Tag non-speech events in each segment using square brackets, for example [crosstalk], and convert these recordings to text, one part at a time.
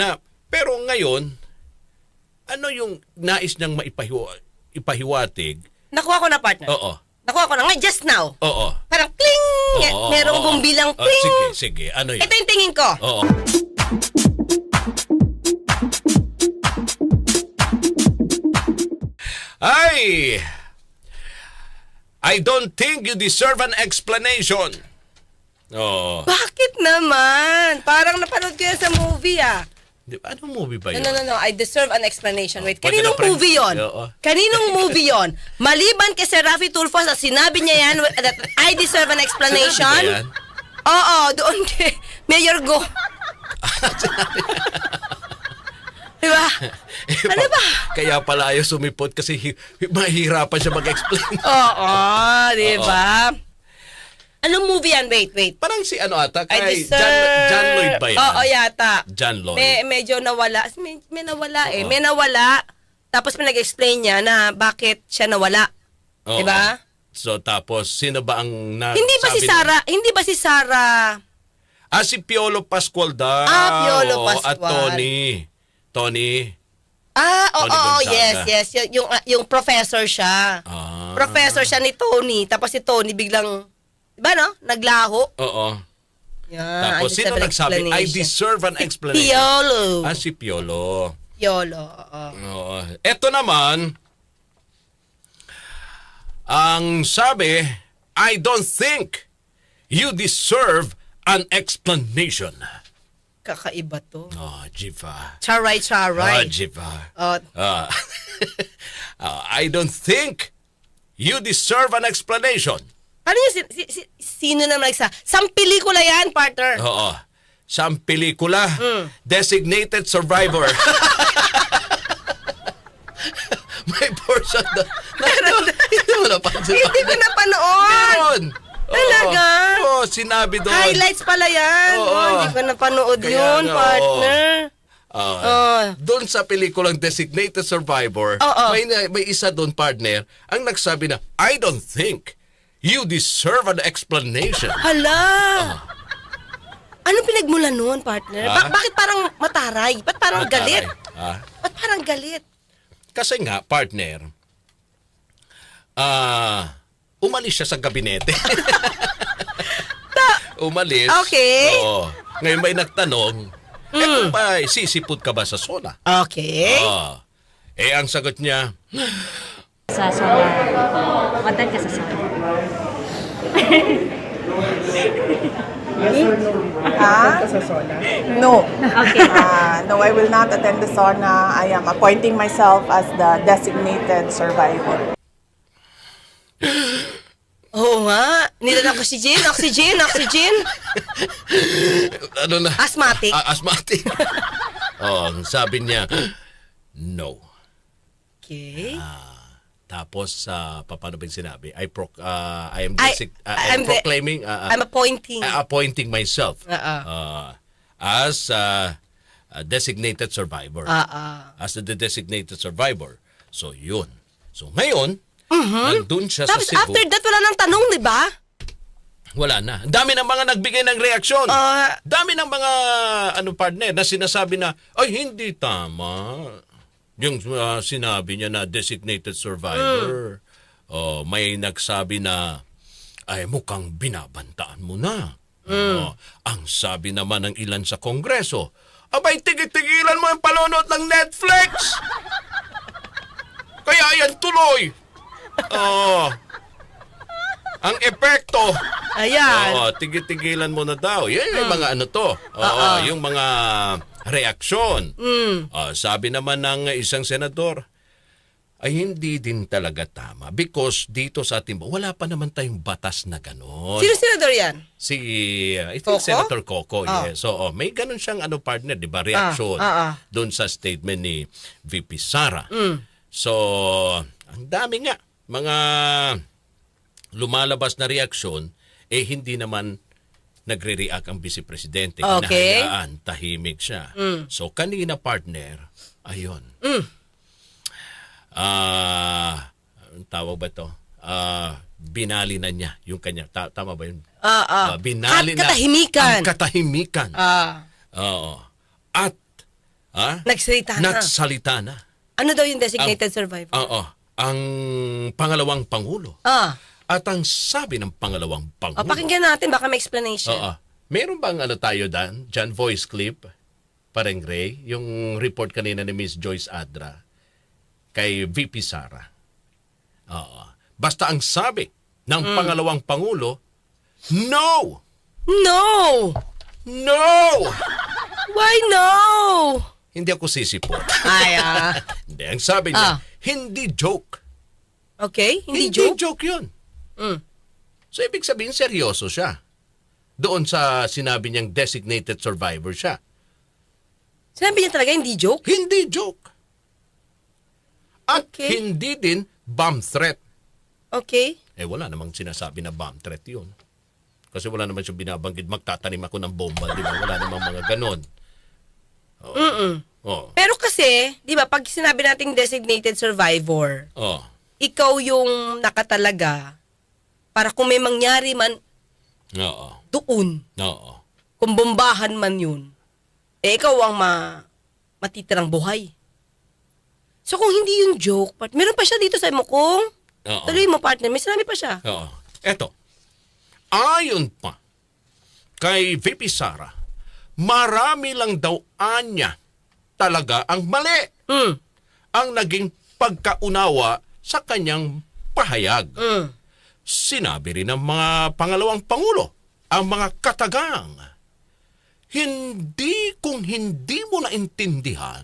Na, pero ngayon, ano yung nais niyang maipahiwa, ipahiwatig? Nakuha ko na, partner. Oo. Nakuha ko na. Ngayon, just now. Oo. Parang kling! Oo, Merong oo. bumbilang Ah, kling! sige, sige. Ano yun? Ito yung tingin ko. Oo. Ay! I don't think you deserve an explanation. Oo. Bakit naman? Parang napanood ko yan sa movie ah. Di ba? Anong movie ba No, yun? no, no, no. I deserve an explanation. Wait, Pwede kaninong movie yon? Kaninong [laughs] movie yon? Maliban kay Sir Rafi Tulfo sa sinabi niya yan that I deserve an explanation. Ba? Oo, doon kay Mayor Go. [laughs] diba? Eh, Ano ba? Kaya pala ayaw sumipot kasi hi- mahirapan siya mag-explain. Oo, di ba? Anong movie yan? Wait, wait. Parang si ano ata, kay deserve... John, John Lloyd ba yan? Oo, yata. John Lloyd. May, medyo nawala. May, may nawala eh. Oo. May nawala. Tapos may nag-explain niya na bakit siya nawala. Oo. Diba? So tapos, sino ba ang na, Hindi ba si sabi niya? Sara, hindi ba si Sara? Ah, si Piolo Pascual daw. Ah, Piolo Pascual. At Tony. Tony. Ah, oo, oo, Gonzaga. yes, yes. Yung, yung, ah, yung professor siya. Ah. Professor siya ni Tony. Tapos si Tony biglang, ba no? Naglaho. Oo. Yan. Tapos, sino nagsabi, I explanation." deserve an Si explanation. Piolo. Ah, si Piolo. Piolo, oo. Oo. Ito naman, ang sabi, I don't think you deserve an explanation. Kakaiba to. Oh, Jiva. Charay, Oh, charay. Jiva. Oh, Ah. [laughs] Ah, I don't think you deserve an explanation. Ano yung, si, si, si- sino naman nagsa? Sang pelikula yan, partner. Oo. Sa pelikula, Hmm. Designated Survivor. [laughs] May portion doon. Hindi mo napansin. Hindi ko napanood. Meron. Oo. Talaga? Oo, sinabi doon. Highlights pala yan. Oo. Oh, hindi ko napanood Kaya yun, nga, partner. Ah, Oo. doon sa pelikulang Designated Survivor, Oo. may, na- may isa doon partner ang nagsabi na, I don't think you deserve an explanation. Hala. Anong pinagmula nun, partner? Ah? Ba- bakit parang mataray? Ba't parang galit? Ah, Ba't parang galit? kasi nga, partner, ah, umalis siya sa gabinete. [laughs] umalis. Okay. Hmm. Oo. Ngayon may nagtanong, eh kung ba, sisipot ka ba sa soda? Okay. Ah. Eh, ang sagot niya, Sa solar. Content ka sa solar. Ah? No. Okay. Uh, no, I will not attend the sauna. I am appointing myself as the designated survivor. Oo nga. Nilalang ko si Jean. Oxygen, oxygen. ano na? Asthmatic. Ah, asthmatic. [laughs] oh, sabi niya, no. Okay. Tapos, sa uh, paano ba sinabi? I, pro, ah, I am desig- ah, I am I'm the- proclaiming, ah, I'm appointing. ah, appointing myself Oo. ah, as ah, a designated survivor. Ah. As the designated survivor. So, yun. So, ngayon, nandun siya sa Mm-hmm. Tapos Cebu. after that, wala nang tanong, di ba? Wala na. Dami ng mga nagbigay ng reaksyon. Ah. dami ng mga ano partner na sinasabi na, ay hindi tama. Yung ah, sinabi niya na designated survivor. Oh, may nagsabi na, ay mukhang binabantaan mo na. Oh, ang sabi naman ng ilan sa kongreso, abay tigil-tigilan mo ang panonood ng Netflix. [laughs] Kaya yan tuloy. Oh. Ang epekto, Ayan. Oo, tigil-tigilan mo na daw. Yan yung mga ano to. Oo, yung mga reaksyon. Ah, sabi naman ng isang senador, ay hindi din talaga tama because dito sa ating wala pa naman tayong batas na gano'n. Sino senador yan? Si uh, I think Coco? Senator Coco, Ah. yes. So, oh, may ganun siyang ano partner, 'di ba? Reaksyon ah, ah. doon sa statement ni VP Sara. Mm. So, ang dami nga mga lumalabas na reaksyon eh hindi naman nagre-react ang vice presidente. Okay. Hinahayaan, tahimik siya. So, kanina partner, ayun. Mm. Ang tawag ba to? Ah, binali na niya yung kanya. Ta- tama ba yun? Ah, ah. Ah, binali At na katahimikan. ang katahimikan. Ah. Oo. At Ha? Nagsalita na. Nagsalita na. ano daw yung designated survivor? Oo. Ang pangalawang pangulo. ah. At ang sabi ng pangalawang pangulo. O, pakinggan natin, baka may explanation. Oo. Meron bang ano tayo dan? Dyan voice clip? Parang Ray, yung report kanina ni Miss Joyce Adra kay VP Sara. Oo. Basta ang sabi ng Mm. pangalawang pangulo, no! No! No! Why no? Hindi ako sisipot. Ay, ah. [laughs] Hindi. Ang sabi niya, Ah. hindi joke. Okay, hindi, Hindi, joke. joke yun. Mm. So, ibig sabihin, seryoso siya. Doon sa sinabi niyang designated survivor siya. Sinabi niya talaga hindi joke? Hindi joke. At Okay. hindi din bomb threat. Okay. Eh, wala namang sinasabi na bomb threat yun. Kasi wala naman siyang binabanggit, magtatanim ako ng bomba, di ba? Wala namang mga ganon. Mm-mm. Oh, Pero kasi, di ba, pag sinabi nating designated survivor, oh, ikaw yung nakatalaga para kung may mangyari man oo, doon, oo. kung bombahan man yun, eh ikaw ang ma matitirang buhay. So kung hindi yung joke, part, meron pa siya dito sa Mukong. Oo. Tuloy mo partner, may sinabi pa siya. Oo. Eto. Ayon pa kay VP Sara, marami lang daw anya talaga ang mali. Mm. Ang naging pagkaunawa sa kanyang pahayag. Mm. Sinabi rin ng mga pangalawang pangulo, ang mga katagang, hindi kung hindi mo naintindihan,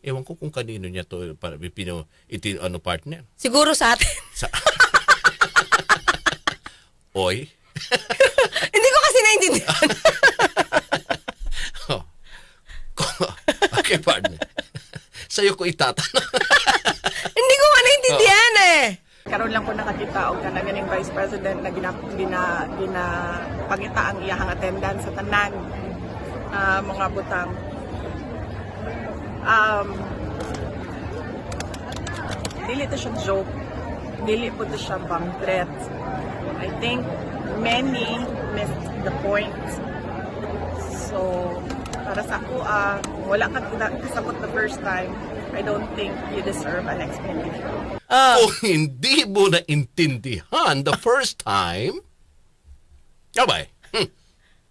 ewan ko kung kanino niya to para pino, iti, ano partner. Siguro sa atin. Sa, [laughs] Oy. [laughs] hindi ko kasi naintindihan. [laughs] Oh. okay, partner. Sa'yo ko itatanong. hindi ko nga naintindihan eh. Karon lang ko nakakita og kanang ganing Vice President na gina, gina, gina pangita ang iyahang attendance sa tanan ah, mga butang. Um, dili to siya joke. Dili po to siya bomb threat. I think many missed the point. So, para sa ako, ah, wala ka kasabot the first time, I don't think you deserve an explanation. Ah, Kung hindi mo naintindihan the first time, abay, hmm,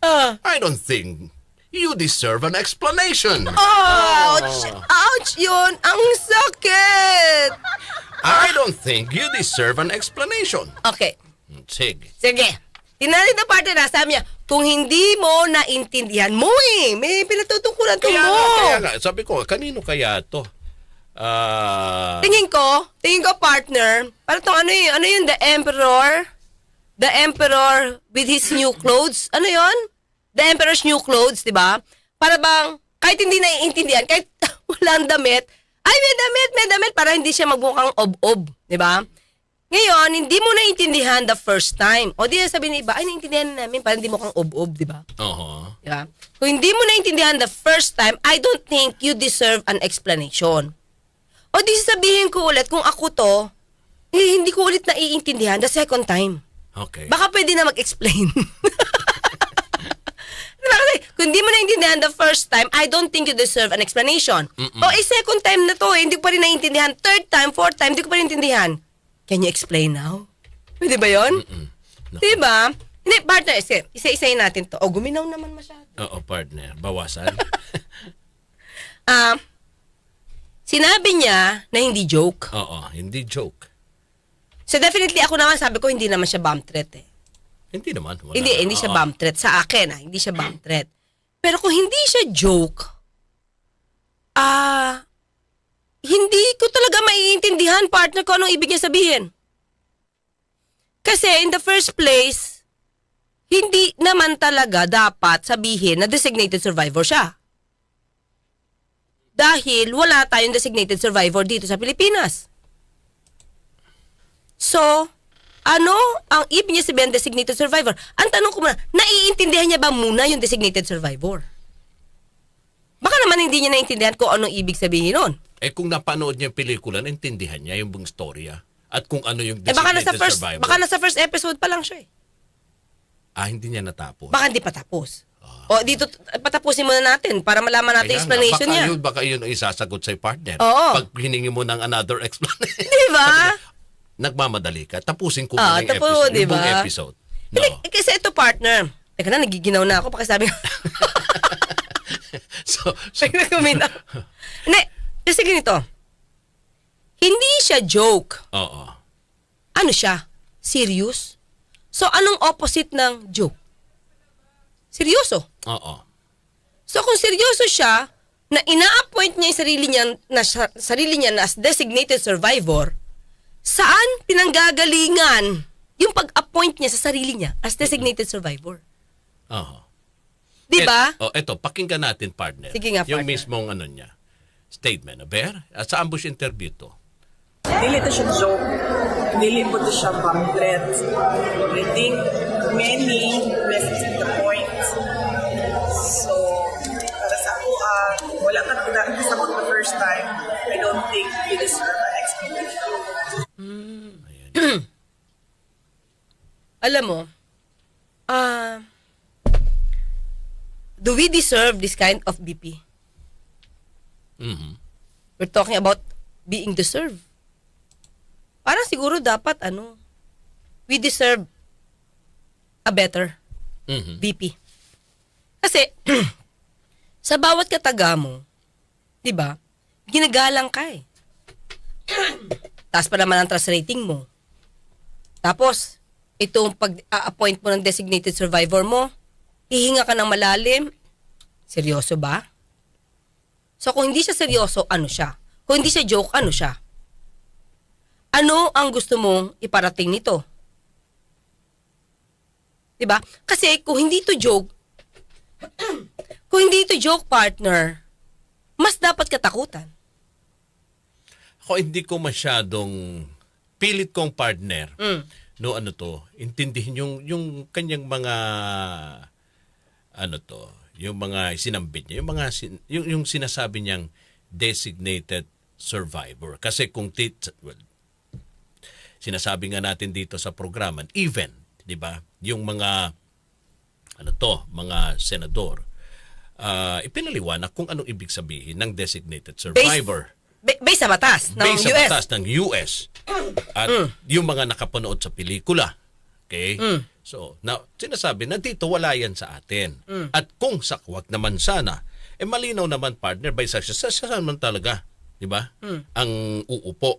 ah. I don't think you deserve an explanation. Ouch! Ouch yun! Ang sakit! I don't think you deserve an explanation. Okay, Sige. sige. Tinalit na parte na, sabi niya, kung hindi mo naintindihan mo eh, may pinatutungkulan to Kaya mo. nga, kaya nga, sabi ko, kanino kaya to? Ah, Tingin ko, tingin ko partner, para tong ano yun, ano yun, the emperor, the emperor with his new clothes, ano yun? The emperor's new clothes, di ba? Para bang, kahit hindi naiintindihan, kahit [laughs] walang damit, ay may damit, may damit, para hindi siya magmukhang ob-ob, di ba? Ngayon, hindi mo naintindihan the first time. O di sabi ni iba, ay naintindihan na namin, para hindi mo kang ob-ob, di ba? Oo. Di ba? Kung hindi mo naintindihan the first time, I don't think you deserve an explanation. O di sabihin ko ulit, kung ako to, eh, hindi ko ulit naiintindihan the second time. Okay. Baka pwede na mag-explain. [laughs] diba kasi, kung hindi mo naintindihan the first time, I don't think you deserve an explanation. O eh, second time na to, eh, hindi ko pa rin naintindihan. Third time, fourth time, hindi ko pa rin naintindihan. Can you explain now? Pwede ba yun? No. Diba? Hindi, partner, isa- isa-isayin natin to. O, guminaw naman masyado. Oo, partner. Bawasan. [laughs] Ah, sinabi niya na hindi joke. Oo, hindi joke. So definitely ako naman sabi ko hindi naman siya bomb threat eh. Hindi naman. Wala. Hindi, hindi siya Oo. bomb threat sa akin ah, hindi siya bomb threat. Pero kung hindi siya joke, ah, hindi ko talaga maiintindihan partner ko anong ibig niya sabihin. Kasi in the first place, hindi naman talaga dapat sabihin na designated survivor siya. Dahil wala tayong designated survivor dito sa Pilipinas. So, ano ang ibig niya sabihin designated survivor? Ang tanong ko muna, naiintindihan niya ba muna yung designated survivor? Baka naman hindi niya naintindihan kung anong ibig sabihin nun. Eh kung napanood niya yung pelikula, naintindihan niya yung buong storya. At kung ano yung Eh baka designated nasa first, survivor. baka nasa first episode pa lang siya eh. Ah, hindi niya natapos. Baka hindi pa tapos. Ah, O dito, patapusin muna natin para malaman natin Kaya nga, explanation baka niya. Yun, baka yun ang isasagot sa partner. Oo. Pag hiningi mo ng another explanation. Di ba? Nagmamadali ka. Tapusin ko Ah, muna yung tapo, episode. di Yung buong ba? episode. No. Hindi, eh, kasi ito partner. Teka na, nagiginaw na ako. Pakisabi ko. [laughs] so, so, Teka na, kumina. Hindi, kasi ganito. Hindi siya joke. oo. Ano siya? Serious? So, anong opposite ng joke? Seryoso. Oo. So, kung seryoso siya, na ina-appoint niya yung sarili niya, na, sa- sarili niya na as designated survivor, saan pinanggagalingan yung pag-appoint niya sa sarili niya as designated survivor? Oo. Di ba? Et- oh, eto, pakinggan natin, partner. Sige nga, Yung partner. mismong ano niya, statement. Aber, at sa ambush interview to. Dili to siya joke. Dili po to siya bang threat. I think many missed Alam mo, ah, do we deserve this kind of BP? Mhm. We're talking about being deserved. Parang siguro dapat ano, we deserve a better Mhm. VP. Kasi, [clears throat] sa bawat kataga mo, di ba, ginagalang ka eh. [clears throat] Taas pa naman ang trust rating mo. Tapos, itong pag-appoint mo ng designated survivor mo, hihinga ka ng malalim. Seryoso ba? So, kung hindi siya seryoso, ano siya? Kung hindi siya joke, ano siya? Ano ang gusto mong iparating nito? 'Di ba? Kasi kung hindi to joke, [clears throat] kung hindi to joke partner, mas dapat katakutan. Ako hindi ko masyadong pilit kong partner. Mm. No ano to, intindihin yung yung kanyang mga ano to, yung mga sinambit niya, yung mga sin- yung, yung sinasabi niyang designated survivor. Kasi kung tit well, sinasabi nga natin dito sa programa, even, 'di ba? Yung mga ano to, mga senador, ah ipinaliwanag kung anong ibig sabihin ng designated survivor. Ba- based sa batas ng based sa US. batas ng US at yung mga nakapanood sa pelikula. Okay? So, na, sinasabi na dito wala yan sa atin. At kung sakwag naman sana, eh malinaw naman partner by sa sa sa naman talaga, 'di ba? Ang uupo.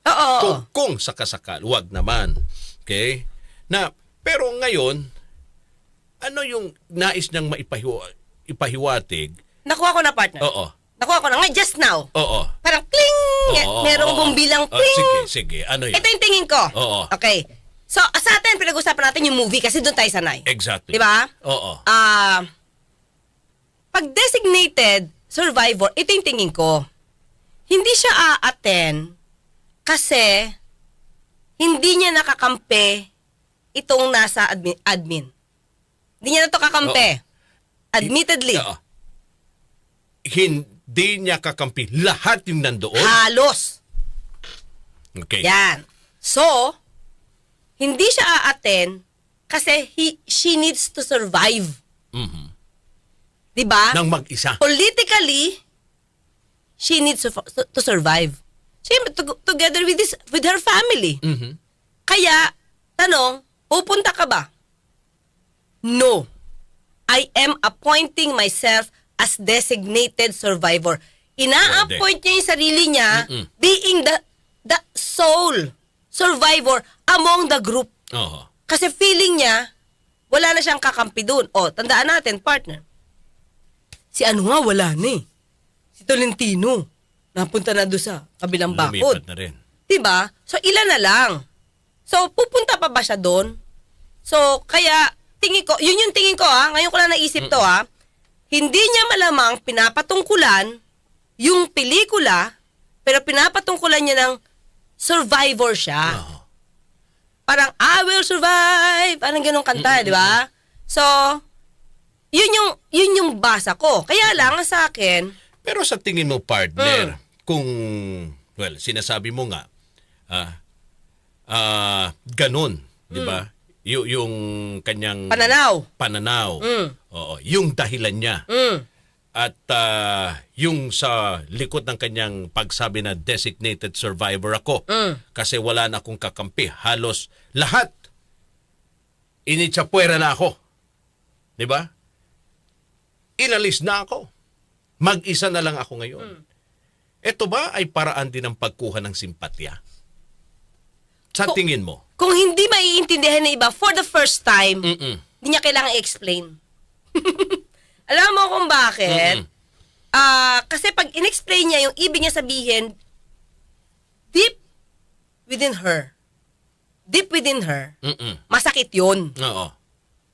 Oo. Kung, kung sakasakal, wag naman. Okay? Na, pero ngayon, ano yung nais niyang maipahiwa, ipahiwatig? Nakuha ko na partner. Oo. Nakuha ko na. Ngayon, just now. Oo. Parang pling! Oo, Merong oo. bumbilang Ah, pling! sige, sige. Ano yun? Ito yung tingin ko. Oo. Okay. So, sa atin, pinag-usapan natin yung movie kasi doon tayo sanay. Exactly. Di ba? Oo. Ah, pag designated survivor, ito yung tingin ko. Hindi siya a-attend kasi hindi niya nakakampi itong nasa admin. admin. Hindi niya na to kakampi. Admittedly. Oo. Hindi niya kakampi lahat yung nandoon. Halos. Okay. Yan. So, hindi siya a-attend kasi he, she needs to survive. Mhm. 'Di ba? Nang mag-isa. politically, she needs to, to survive. Siyempre, to- together with this, with her family. Mhm. Kaya, tanong, pupunta ka ba? No. I am appointing myself as designated survivor. Ina-appoint niya yung sarili niya Mm-mm. being the the sole survivor among the group. Oo. Kasi feeling niya, wala na siyang kakampi doon. O, tandaan natin, partner. Si ano nga, wala na eh. Si Tolentino. Napunta na doon sa kabilang bakod. Lumipat na rin. Diba? So, ilan na lang. So, pupunta pa ba siya doon? So, kaya, tingin ko, yun yung tingin ko ha, ngayon ko lang naisip to ha, hindi niya malamang pinapatungkulan yung pelikula, pero pinapatungkulan niya ng survivor siya. Oo. Parang, I will survive. Parang ganong kanta, di ba? So, yun yung, yun yung basa ko. Kaya lang, ang sa akin, Pero sa tingin mo, partner, Mm. kung, well, sinasabi mo nga, ah, ah, ganun, di ba? yu- yung kanyang Pananaw. pananaw. Mm. Oo, yung dahilan niya. Mm. At ah, yung sa likod ng kanyang pagsabi na designated survivor ako. Mm. Kasi wala na akong kakampi. Halos lahat initsapuera na ako. 'Di ba? Inalis na ako. Mag-isa na lang ako ngayon. Ito ba ay paraan din ng pagkuha ng simpatya? Sa Ko- tingin mo? Kung hindi maiintindihan ng iba for the first time, Mm-mm. hindi niya kailangan i-explain. [laughs] Alam mo kung bakit? Mm-mm. Ah, kasi pag in-explain niya yung ibig niya sabihin, deep within her, deep within her, Mm-mm. masakit yun. Oo.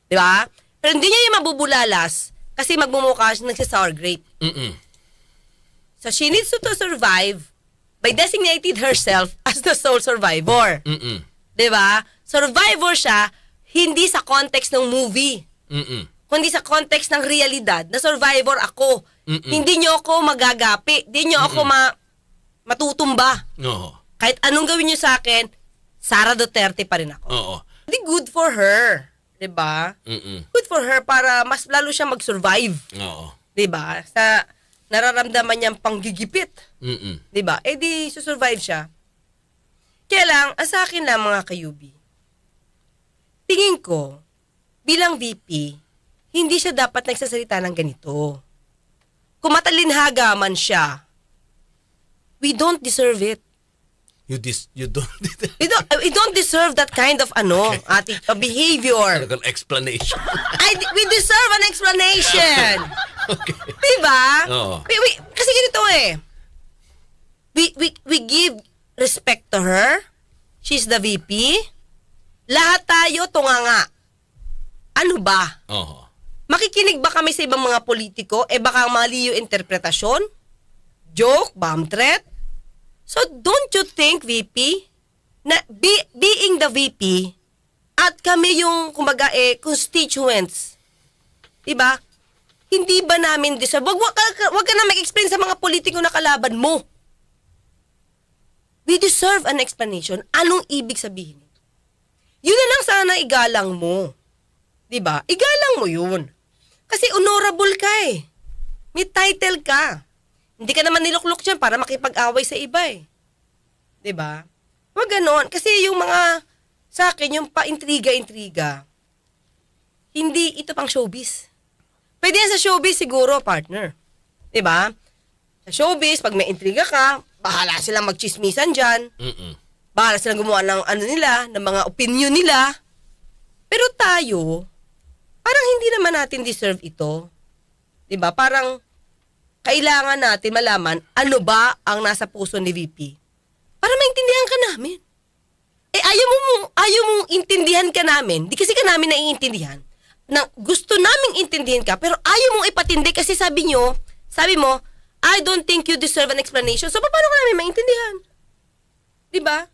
Di ba? Pero hindi niya yung mabubulalas kasi magmumukha siya nagsa-sour grape. Mm-mm. So she needs to, to survive by designating herself as the sole survivor. Mm-mm. 'Di ba? Survivor siya hindi sa context ng movie, Mm-mm. Kundi sa context ng realidad na survivor ako. Mm-mm. Hindi niyo ako magagapi, hindi niyo ako ma matutumba. Oo. Kahit anong gawin niyo sa akin, Sara Duterte pa rin ako. Oo. Hindi good for her, 'di ba? Mm-mm. Good for her para mas lalo siya mag-survive, Oo. 'di ba? Sa nararamdaman niyang panggigipit. Mm-mm. 'di ba? Eh di susurvive siya. Kaya lang, ang sa akin lang mga kayubi, tingin ko, bilang VP, hindi siya dapat nagsasalita ng ganito. Kung matalinhaga man siya, we don't deserve it. You dis you don't [laughs] We don't, we don't deserve that kind of ano, [laughs] ati, uh, behavior. Talagang explanation. [laughs] I, we deserve an explanation. okay. Diba? Oo. We, we, kasi ganito eh. We, we, we give respect to her. She's the VP. Lahat tayo tunganga. Ano ba? Oo. Makikinig ba kami sa ibang mga politiko? Eh baka mali yung interpretasyon? Joke? Bomb threat? So don't you think, VP, na be, being the VP, at kami yung, kumbaga eh, constituents, diba? Hindi ba namin deserve? Wag, wag, wag ka na mag-explain sa mga politiko na kalaban mo. We deserve an explanation. Anong ibig sabihin? Yun na lang sana igalang mo. 'Di ba? Igalang mo 'yun. Kasi honorable ka eh. May title ka. Hindi ka naman niluklok dyan para makipag-away sa iba eh. 'Di ba? Wag ganon. Kasi yung mga, sa akin, yung pa-intriga-intriga, hindi ito pang showbiz. Pwede yan sa showbiz siguro, partner. 'Di ba? Sa showbiz, pag may intriga ka, bahala silang magchismisan dyan. Mm-mm. Bahala silang gumawa ng ano nila, ng mga opinion nila. Pero tayo, parang hindi naman natin deserve ito. 'Di ba? Parang kailangan natin malaman ano ba ang nasa puso ni VP. Para maintindihan ka namin. Eh ayaw mo ayaw mong intindihan ka namin. Di kasi ka namin naiintindihan. Na gusto naming intindihan ka pero ayaw mong ipatindi kasi sabi nyo, sabi mo, I don't think you deserve an explanation. So paano ka namin maintindihan? Di ba?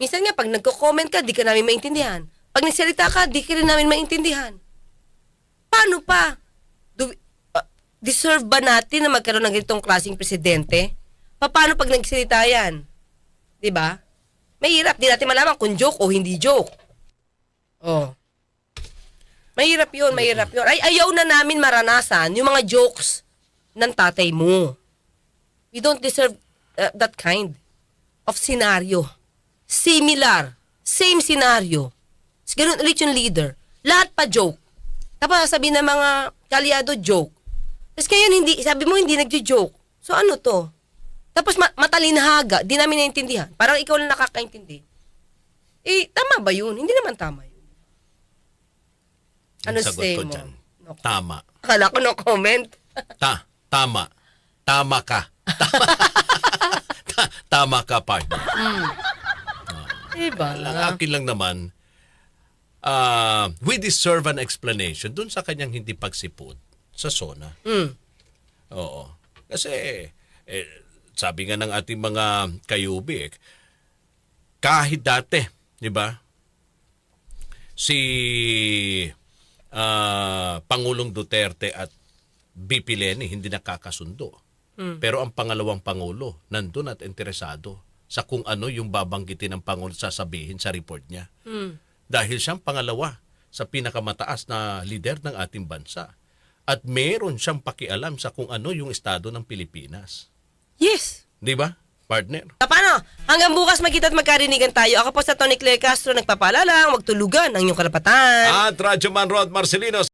Minsan nga, pag nagko-comment ka, di ka namin maintindihan. Pag nagsalita ka, di ka rin namin maintindihan. Paano pa? Do, uh, deserve ba natin na magkaroon ng ganitong klaseng presidente? Pa- Paano pag nagsalita yan? Ba? Mahirap. Di natin malaman kung joke o hindi joke. Oh. Mahirap yun, mahirap yun. Ay, ayaw na namin maranasan yung mga jokes ng tatay mo. We don't deserve uh, that kind of scenario. Similar. Same scenario. Ganun ulit yung leader. Lahat pa joke. Tapos sabi ng mga kalyado, joke. Tapos ngayon, hindi, sabi mo hindi nagjo-joke. So ano to? Tapos ma- matalinhaga, di namin naintindihan. Parang ikaw lang nakakaintindi. Eh, tama ba yun? Hindi naman tama yun. Ano sagot say ko mo? dyan. No. Tama. Akala ko no comment. Ta, tama. Tama ka. Tama, [laughs] Ta- tama ka, partner. Diba? Ang akin lang naman, ah, we deserve an explanation dun sa kanyang hindi pagsipot sa SONA. Mm. Oo. Kasi, eh, sabi nga ng ating mga kayubi, eh, kahit dati, di ba? Si ah, Pangulong Duterte at BP Leni hindi nakakasundo. Pero ang pangalawang Pangulo, nandun at interesado sa kung ano yung babanggitin ng Pangulo sasabihin sa report niya. Hmm. Dahil siyang pangalawa sa pinakamataas na lider ng ating bansa. At meron siyang pakialam sa kung ano yung estado ng Pilipinas. Yes. Di ba, partner? Ah, Paano? Hanggang bukas magkita at magkarinigan tayo. Ako po sa Tony Clay Castro nagpapaalala, huwag tulugan ang inyong karapatan. At Radyo Man Rod Marcelino